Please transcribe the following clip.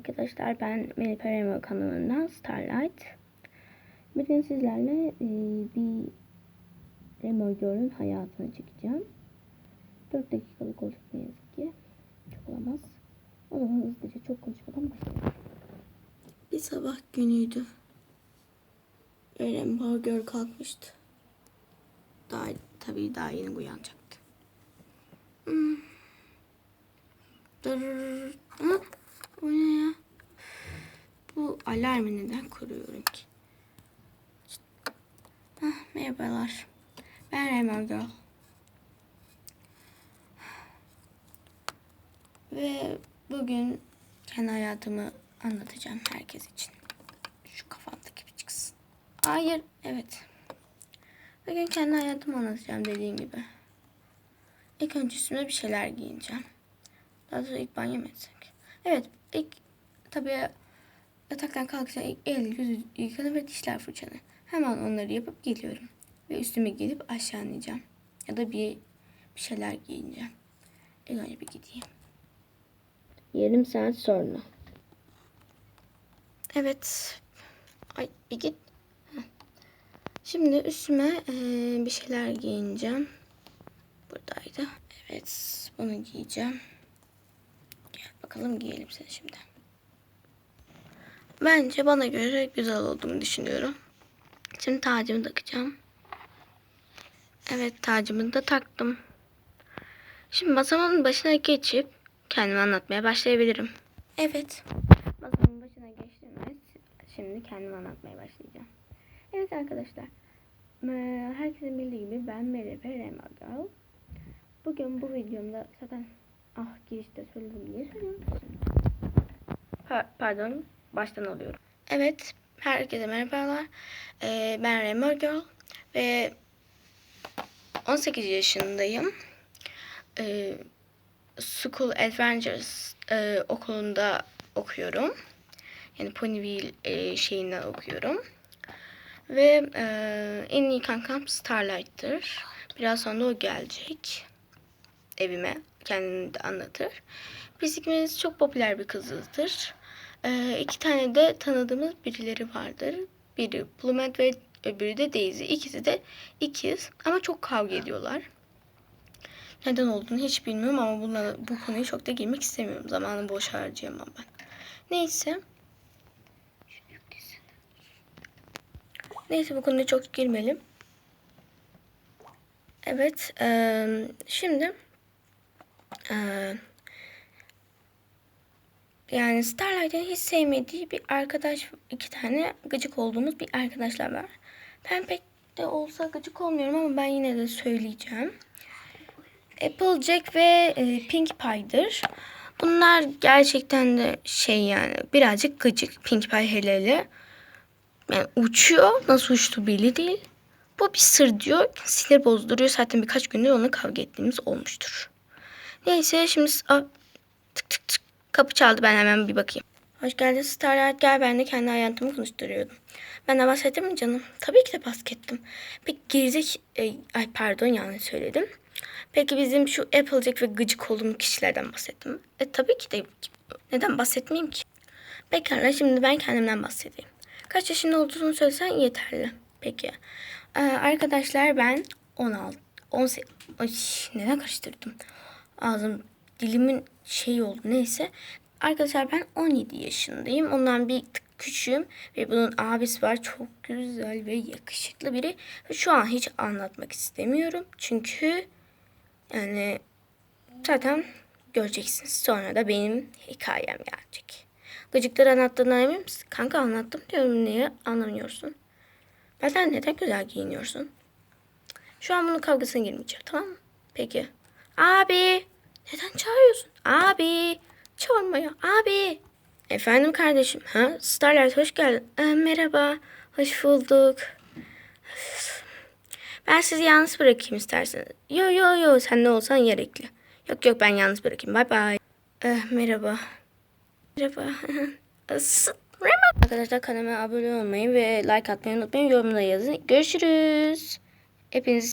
arkadaşlar ben Melih Peremo kanalından Starlight. Bugün sizlerle e, bir Remo Girl'ün hayatını çekeceğim. 4 dakikalık olacak ne yazık ki. Çok olamaz. O zaman hızlıca çok konuşmadan başlayalım. Bir sabah günüydü. Remo Girl kalkmıştı. Daha tabii daha yeni uyanacaktı. Hmm. Dur. Ha? O ne? Alarmı neden kuruyorum ki? Hah, merhabalar. Ben Remo Girl. Ve bugün kendi hayatımı anlatacağım herkes için. Şu kafamdaki bir çıksın. Hayır, evet. Bugün kendi hayatımı anlatacağım dediğim gibi. İlk önce üstüme bir şeyler giyineceğim. Daha sonra ilk banyo mu etsek? Evet, ilk tabii yataktan. İlk el, yüzü yıkanır ve dişler fırçalanır. Hemen onları yapıp geliyorum. Ve üstüme gidip aşağı ineceğim. Ya da bir, bir şeyler giyineceğim. İlk önce bir gideyim. Yarım saat sonra. Evet. Ay bir git. Heh. Şimdi üstüme eee, bir şeyler giyineceğim. Buradaydı. Evet. Bunu giyeceğim. Gel bakalım giyelim seni şimdi. Bence bana göre güzel olduğumu düşünüyorum. Şimdi tacımı takacağım. Evet tacımı da taktım. Şimdi masamın başına geçip kendimi anlatmaya başlayabilirim. Evet. Masamın başına geçtim ve şimdi kendimi anlatmaya başlayacağım. Evet arkadaşlar. eee, Herkesin bildiği gibi ben Melih Peremo Girl. Bugün bu videomda zaten ah girişte söyledim diye söylüyorum. Pa- pardon baştan alıyorum. Evet, herkese merhabalar. Ee, ben Remo Girl ve 18 yaşındayım. Ee, School Adventures e, okulunda okuyorum. Yani Ponyville e, şeyinden okuyorum. Ve e, en iyi kankam Starlight'tır. Biraz sonra o gelecek evime. Kendini de anlatır. Biz ikimiz çok popüler bir kızızdır. Ee, iki tane de tanıdığımız birileri vardır. Biri Plumet ve öbürü de Daisy. İkisi de ikiz ama çok kavga ediyorlar. Neden olduğunu hiç bilmiyorum ama bunlara, bu konuyu çok da girmek istemiyorum. Zamanı boş harcayamam ben. Neyse. Neyse bu konuya çok girmeyelim. Evet. eee, şimdi eee yani Starlight'ın hiç sevmediği bir arkadaş, iki tane gıcık olduğumuz bir arkadaşlar var. Ben pek de olsa gıcık olmuyorum ama ben yine de söyleyeceğim. Applejack ve e, Pink Pie'dir. Bunlar gerçekten de şey yani birazcık gıcık. Pink Pie hele hele. Yani uçuyor. Nasıl uçtu belli değil. Bu bir sır diyor. Sinir bozduruyor. Zaten birkaç gündür onunla kavga ettiğimiz olmuştur. Neyse şimdi tık tık tık kapı çaldı ben hemen bir bakayım. Hoş geldin Starlight gel ben de kendi hayatımı konuşturuyordum. Ben de bahsettim mi canım? Tabii ki de bahsettim. Peki gerizek... e, ay pardon yanlış söyledim. Peki bizim şu Applejack ve gıcık olduğum kişilerden bahsettim? E tabii ki de. Neden bahsetmeyeyim ki? Pekala şimdi ben kendimden bahsedeyim. Kaç yaşında olduğunu söylesen yeterli. Peki. Ee, arkadaşlar ben 16, 18, Ay, neden karıştırdım? Ağzım, dilimin şey oldu neyse. Arkadaşlar ben 17 yaşındayım. Ondan bir tık küçüğüm ve bunun abisi var. Çok güzel ve yakışıklı biri. Şu an hiç anlatmak istemiyorum. Çünkü yani zaten göreceksiniz. Sonra da benim hikayem gelecek. Gıcıkları anlattığına emin misin? Kanka anlattım diyorum. Niye anlamıyorsun? Benden neden güzel giyiniyorsun? Şu an bunun kavgasına girmeyeceğim tamam mı? Peki. Abi. Neden çağırıyorsun? Abi. Çağırma ya. Abi. Efendim kardeşim. Ha? Starlight hoş geldin. Ee, merhaba. Hoş bulduk. Ben sizi yalnız bırakayım isterseniz. Yo yo yo sen ne olsan gerekli. Yok yok ben yalnız bırakayım. Bye bye. Eh, merhaba. Merhaba. Arkadaşlar kanalıma abone olmayı ve like atmayı unutmayın. Yorumda yazın. Görüşürüz. Hepiniz